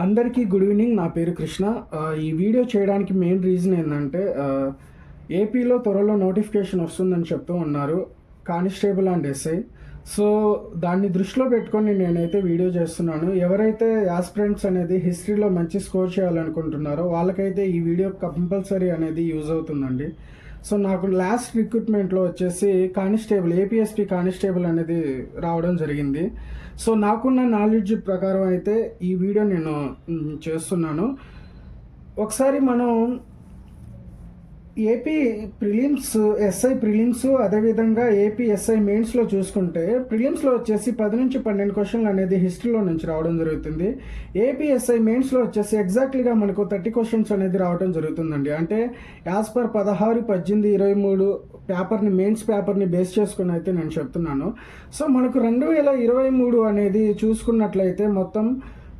అందరికీ good evening. నా పేరు కృష్ణ. ఈ వీడియో చేయడానికి మెయిన్ రీజన్ ఏంటంటే ఏపీలో త్వరలో నోటిఫికేషన్ వస్తుందని చెప్తూ ఉన్నారు కానిస్టేబుల్ అండ్ ఎస్ఐ. సో దాన్ని దృష్టిలో పెట్టుకొని నేనైతే వీడియో చేస్తున్నాను. ఎవరైతే యాస్పిరెంట్స్ అనేది హిస్టరీలో మంచి స్కోర్ చేయాలనుకుంటున్నారో వాళ్ళకైతే ఈ వీడియో కంపల్సరీ అనేది యూజ్ అవుతుందండి. సో నాకు లాస్ట్ రిక్రూట్మెంట్లో వచ్చేసి కానిస్టేబుల్ ఏపీఎస్పీ కానిస్టేబుల్ అనేది రావడం జరిగింది. సో నాకున్న నాలెడ్జ్ ప్రకారం అయితే ఈ వీడియో నేను చేస్తున్నాను. ఒకసారి మనం ఏపీ ప్రిలిమ్స్ ఎస్ఐ ప్రిలిమ్స్ అదేవిధంగా ఏపీ ఎస్ఐ మెయిన్స్లో చూసుకుంటే ప్రిలిమ్స్లో వచ్చేసి పది నుంచి పన్నెండు క్వశ్చన్లు అనేది హిస్టరీలో నుంచి రావడం జరుగుతుంది. ఏపీ ఎస్ఐ మెయిన్స్లో వచ్చేసి ఎగ్జాక్ట్లీగా మనకు థర్టీ క్వశ్చన్స్ అనేది రావడం జరుగుతుందండి. అంటే యాజ్ పర్ పదహారు పద్దెనిమిది ఇరవై మూడు పేపర్ని మెయిన్స్ పేపర్ని బేస్ చేసుకుని అయితే నేను చెప్తున్నాను. సో మనకు రెండు వేల ఇరవై మూడు అనేది చూసుకున్నట్లయితే మొత్తం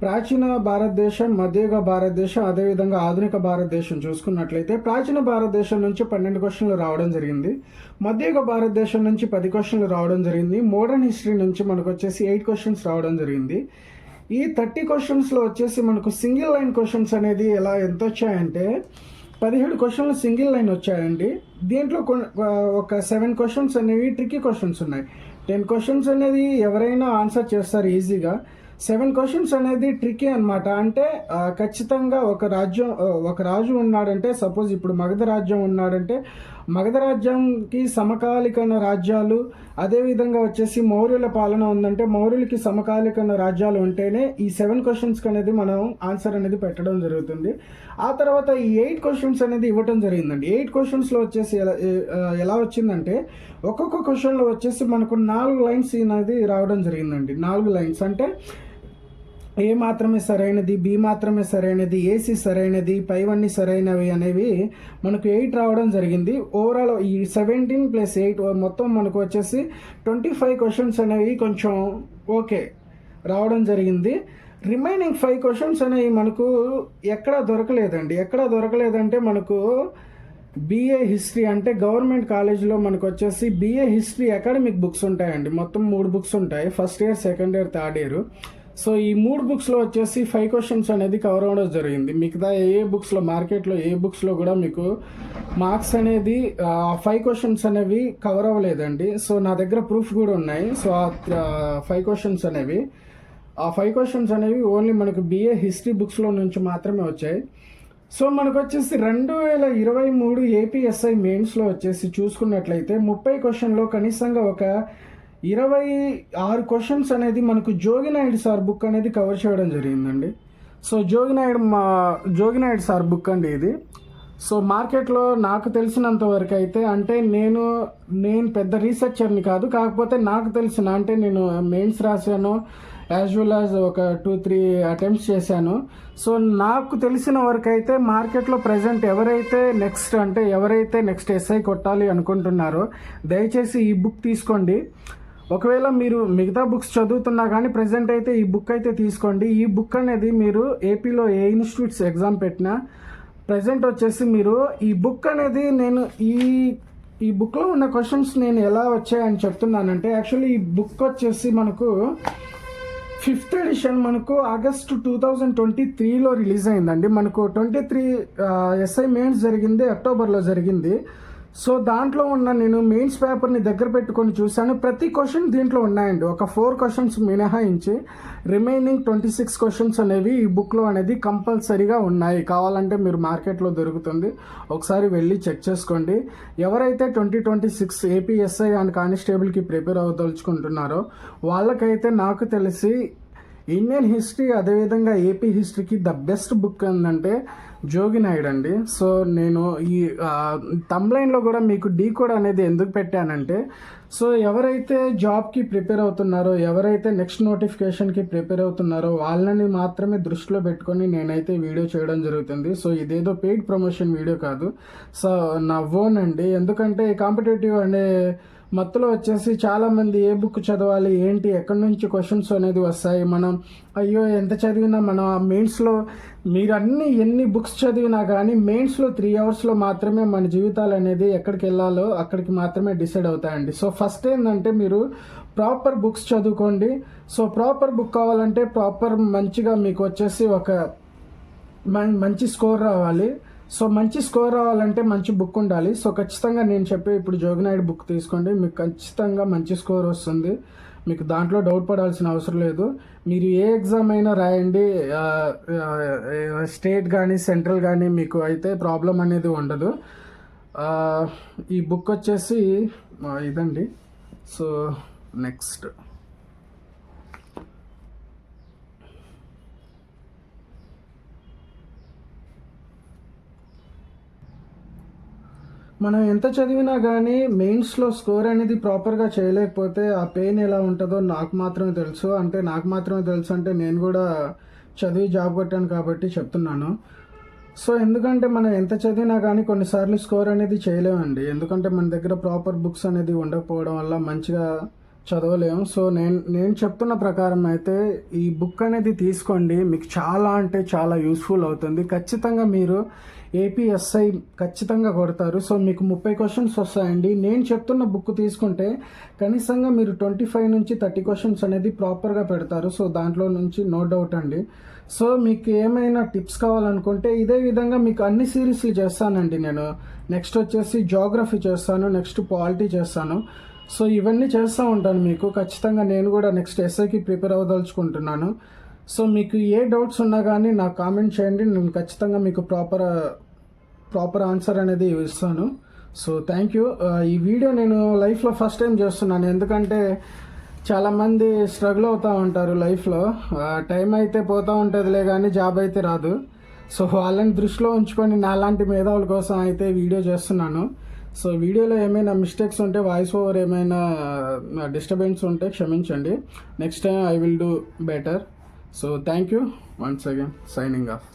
ప్రాచీన భారతదేశం మధ్యయుగ భారతదేశం అదేవిధంగా ఆధునిక భారతదేశం చూసుకున్నట్లయితే ప్రాచీన భారతదేశం నుంచి పన్నెండు క్వశ్చన్లు రావడం జరిగింది. మధ్యయుగ భారతదేశం నుంచి పది క్వశ్చన్లు రావడం జరిగింది. మోడర్న్ హిస్టరీ నుంచి మనకు వచ్చేసి ఎయిట్ క్వశ్చన్స్ రావడం జరిగింది. ఈ థర్టీ క్వశ్చన్స్లో వచ్చేసి మనకు సింగిల్ లైన్ క్వశ్చన్స్ అనేది ఎలా ఎంత వచ్చాయంటే పదిహేడు క్వశ్చన్లు సింగిల్ లైన్ వచ్చాయండి. దీంట్లో కొన్- ఒక సెవెన్ క్వశ్చన్స్ అనేవి ట్రిక్కీ క్వశ్చన్స్ ఉన్నాయి. టెన్ క్వశ్చన్స్ అనేది ఎవరైనా ఆన్సర్ చేస్తారు ఈజీగా. సెవెన్ క్వశ్చన్స్ అనేది ట్రిక్కీ అన్నమాట. అంటే ఖచ్చితంగా ఒక రాజ్యం ఒక రాజు ఉన్నాడంటే సపోజ్ ఇప్పుడు మగధ రాజ్యం ఉన్నాడంటే మగధ రాజ్యంకి సమకాలికన రాజ్యాలు అదేవిధంగా వచ్చేసి మౌర్యుల పాలన ఉందంటే మౌర్యులకి సమకాలికన రాజ్యాలు ఉంటేనే ఈ సెవెన్ క్వశ్చన్స్కి అనేది మనం ఆన్సర్ అనేది పెట్టడం జరుగుతుంది. ఆ తర్వాత ఈ ఎయిట్ క్వశ్చన్స్ అనేది ఇవ్వటం జరిగిందండి. ఎయిట్ క్వశ్చన్స్లో వచ్చేసి ఎలా ఎలా వచ్చిందంటే ఒక్కొక్క క్వశ్చన్లో వచ్చేసి మనకు నాలుగు లైన్స్ అనేది రావడం జరిగిందండి. నాలుగు లైన్స్. అంటే ఏ మాత్రమే సరైనది బి మాత్రమే సరైనది ఏసీ సరైనది పైవన్నీ సరైనవి అనేవి మనకు ఎయిట్ రావడం జరిగింది. ఓవరాల్ ఈ సెవెంటీన్ ప్లస్ ఎయిట్ మొత్తం మనకు వచ్చేసి ట్వంటీ ఫైవ్ క్వశ్చన్స్ అనేవి కొంచెం ఓకే రావడం జరిగింది. రిమైనింగ్ ఫైవ్ క్వశ్చన్స్ అనేవి మనకు ఎక్కడా దొరకలేదండి. ఎక్కడా దొరకలేదంటే మనకు బీఏ హిస్టరీ అంటే గవర్నమెంట్ కాలేజ్లో మనకు వచ్చేసి బీఏ హిస్టరీ అకాడమిక్ బుక్స్ ఉంటాయండి. మొత్తం మూడు బుక్స్ ఉంటాయి. First year second year third year so ఈ మూడు బుక్స్లో వచ్చేసి ఫైవ్ క్వశ్చన్స్ అనేది కవర్ అవ్వడం జరిగింది. మిగతా ఏ ఏ బుక్స్లో మార్కెట్లో ఏ బుక్స్లో కూడా మీకు మార్క్స్ అనేది ఫైవ్ క్వశ్చన్స్ అనేవి కవర్ అవ్వలేదండి. సో నా దగ్గర ప్రూఫ్ కూడా ఉన్నాయి. సో ఆ ఫైవ్ క్వశ్చన్స్ అనేవి ఆ ఫైవ్ క్వశ్చన్స్ అనేవి ఓన్లీ మనకు బిఏ హిస్టరీ బుక్స్లో నుంచి మాత్రమే వచ్చాయి. సో మనకు వచ్చేసి రెండు వేల ఇరవై మూడు ఏపీఎస్ఐ మెయిన్స్లో వచ్చేసి చూసుకున్నట్లయితే ముప్పై క్వశ్చన్లో కనీసంగా ఒక ఇరవై ఆరు క్వశ్చన్స్ అనేది మనకు జోగినాయుడు సార్ బుక్ అనేది కవర్ చేయడం జరిగిందండి. సో జోగినాయుడు మా జోగినాయుడు సార్ బుక్ అండి ఇది. సో మార్కెట్లో నాకు తెలిసినంత వరకు అయితే అంటే నేను నేను పెద్ద రీసెర్చర్ని కాదు కాకపోతే నాకు తెలిసిన అంటే నేను మెయిన్స్ రాశాను యాజ్ వెల్ యాజ్ ఒక టూ త్రీ అటెంప్ట్స్ చేశాను. సో నాకు తెలిసిన వరకు అయితే మార్కెట్లో ప్రజెంట్ ఎవరైతే నెక్స్ట్ అంటే ఎవరైతే నెక్స్ట్ ఎస్ఐ కొట్టాలి అనుకుంటున్నారో దయచేసి ఈ బుక్ తీసుకోండి. ఒకవేళ మీరు మిగతా బుక్స్ చదువుతున్నా కానీ ప్రజెంట్ అయితే ఈ బుక్ అయితే తీసుకోండి. ఈ బుక్ అనేది మీరు ఏపీలో ఏ ఇన్స్టిట్యూట్స్ ఎగ్జామ్ పెట్టినా ప్రజెంట్ వచ్చేసి మీరు ఈ బుక్ అనేది నేను ఈ ఈ బుక్లో ఉన్న క్వశ్చన్స్ నేను ఎలా వచ్చాయని చెప్తున్నానంటే యాక్చువల్లీ ఈ బుక్ వచ్చేసి మనకు ఫిఫ్త్ ఎడిషన్ మనకు ఆగస్ట్ టూ థౌజండ్ ట్వంటీ త్రీలో రిలీజ్ అయిందండి. మనకు ట్వంటీ త్రీ ఎస్ఐ మెయిన్స్ జరిగింది అక్టోబర్లో జరిగింది. సో దాంట్లో ఉన్న నేను మెయిన్స్ పేపర్ని దగ్గర పెట్టుకొని చూశాను. ప్రతి క్వశ్చన్ దీంట్లో ఉన్నాయండి. ఒక ఫోర్ క్వశ్చన్స్ మినహాయించి రిమైనింగ్ ట్వంటీ సిక్స్ క్వశ్చన్స్ అనేవి ఈ బుక్లో అనేది కంపల్సరీగా ఉన్నాయి. కావాలంటే మీరు మార్కెట్లో దొరుకుతుంది. ఒకసారి వెళ్ళి చెక్ చేసుకోండి. ఎవరైతే twenty twenty six APSI and కానిస్టేబుల్కి prepare అవ్వదలుచుకుంటున్నారో వాళ్ళకైతే నాకు తెలిసి ఇండియన్ హిస్టరీ అదేవిధంగా ఏపీ హిస్టరీకి ద బెస్ట్ బుక్ ఏంటంటే జోగి నాయుడు అండి. సో నేను ఈ తమ్లైన్లో కూడా మీకు డీ కోడ్ అనేది ఎందుకు పెట్టానంటే సో ఎవరైతే జాబ్కి ప్రిపేర్ అవుతున్నారో ఎవరైతే నెక్స్ట్ నోటిఫికేషన్కి ప్రిపేర్ అవుతున్నారో వాళ్ళని మాత్రమే దృష్టిలో పెట్టుకొని నేనైతే వీడియో చేయడం జరుగుతుంది. సో ఇదేదో పెయిడ్ ప్రమోషన్ వీడియో కాదు. సో నా ఓన్ అండి ఎందుకంటే కాంపిటేటివ్ అనే మత్తులో వచ్చేసి చాలామంది ఏ బుక్ చదవాలి ఏంటి ఎక్కడి నుంచి క్వశ్చన్స్ అనేది వస్తాయి. మనం అయ్యో ఎంత చదివినా మనం ఆ మెయిన్స్లో మీరు అన్ని ఎన్ని బుక్స్ చదివినా కానీ మెయిన్స్లో త్రీ అవర్స్లో మాత్రమే మన జీవితాలు అనేది ఎక్కడికి వెళ్ళాలో అక్కడికి మాత్రమే డిసైడ్ అవుతాయండి. సో ఫస్ట్ ఏంటంటే మీరు ప్రాపర్ బుక్స్ చదువుకోండి. సో ప్రాపర్ బుక్ కావాలంటే ప్రాపర్ మంచిగా మీకు వచ్చేసి ఒక మంచి స్కోర్ రావాలి. సో మంచి స్కోర్ రావాలంటే మంచి బుక్ ఉండాలి. సో ఖచ్చితంగా నేను చెప్పే ఇప్పుడు జోగినాయుడు బుక్ తీసుకోండి. మీకు ఖచ్చితంగా మంచి స్కోర్ వస్తుంది. మీకు దాంట్లో డౌట్ పడాల్సిన అవసరం లేదు. మీరు ఏ ఎగ్జామ్ అయినా రాయండి. స్టేట్ కానీ సెంట్రల్ కానీ మీకు అయితే ప్రాబ్లం అనేది ఉండదు. ఈ బుక్ వచ్చేసి ఇదండి. So next. మనం ఎంత చదివినా కానీ మెయిన్స్లో స్కోర్ అనేది ప్రాపర్గా చేయలేకపోతే ఆ పెయిన్ ఎలా ఉంటుందో నాకు మాత్రమే తెలుసు. అంటే నాకు మాత్రమే తెలుసు అంటే నేను కూడా చదివి జాబ్ కొట్టాను కాబట్టి చెప్తున్నాను. సో ఎందుకంటే మనం ఎంత చదివినా కానీ కొన్నిసార్లు స్కోర్ అనేది చేయలేమండి. ఎందుకంటే మన దగ్గర ప్రాపర్ బుక్స్ అనేది ఉండకపోవడం వల్ల మంచిగా చదవలేము సో నేను నేను చెప్తున్న ప్రకారం అయితే ఈ బుక్ అనేది తీసుకోండి. మీకు చాలా అంటే చాలా యూస్ఫుల్ అవుతుంది. ఖచ్చితంగా మీరు ఏపీఎస్ఐ ఖచ్చితంగా కొడతారు. సో మీకు ముప్పై క్వశ్చన్స్ వస్తాయండి. నేను చెప్తున్న బుక్ తీసుకుంటే కనీసంగా మీరు ట్వంటీ ఫైవ్ నుంచి థర్టీ క్వశ్చన్స్ అనేది ప్రాపర్గా పెడతారు. సో దాంట్లో నుంచి నో డౌట్ అండి. సో మీకు ఏమైనా టిప్స్ కావాలనుకుంటే ఇదే విధంగా మీకు అన్ని సిరీస్లు చేస్తానండి నేను. నెక్స్ట్ వచ్చేసి జోగ్రఫీ చేస్తాను. నెక్స్ట్ పాలిటీ చేస్తాను. సో ఇవన్నీ చేస్తూ ఉంటాను మీకు. ఖచ్చితంగా నేను కూడా నెక్స్ట్ ఎస్ఐకి ప్రిపేర్ అవ్వదలుచుకుంటున్నాను సో మీకు ఏ డౌట్స్ ఉన్నా కానీ నాకు కామెంట్ చేయండి. నేను ఖచ్చితంగా మీకు ప్రాపర్ ప్రాపర్ ఆన్సర్ అనేది ఇస్తాను. సో థ్యాంక్ యూ ఈ వీడియో నేను లైఫ్లో ఫస్ట్ టైం చేస్తున్నాను. ఎందుకంటే చాలామంది స్ట్రగుల్ అవుతూ ఉంటారు లైఫ్లో టైం అయితే పోతూ ఉంటుందిలే కానీ జాబ్ అయితే రాదు. సో వాళ్ళని దృష్టిలో ఉంచుకొని నాలాంటి మేధావుల కోసం అయితే వీడియో చేస్తున్నాను. సో వీడియోలో ఏమైనా మిస్టేక్స్ ఉంటే వాయిస్ ఓవర్ ఏమైనా డిస్టర్బెన్స్ ఉంటే క్షమించండి. Next time I will do better so thank you once again signing off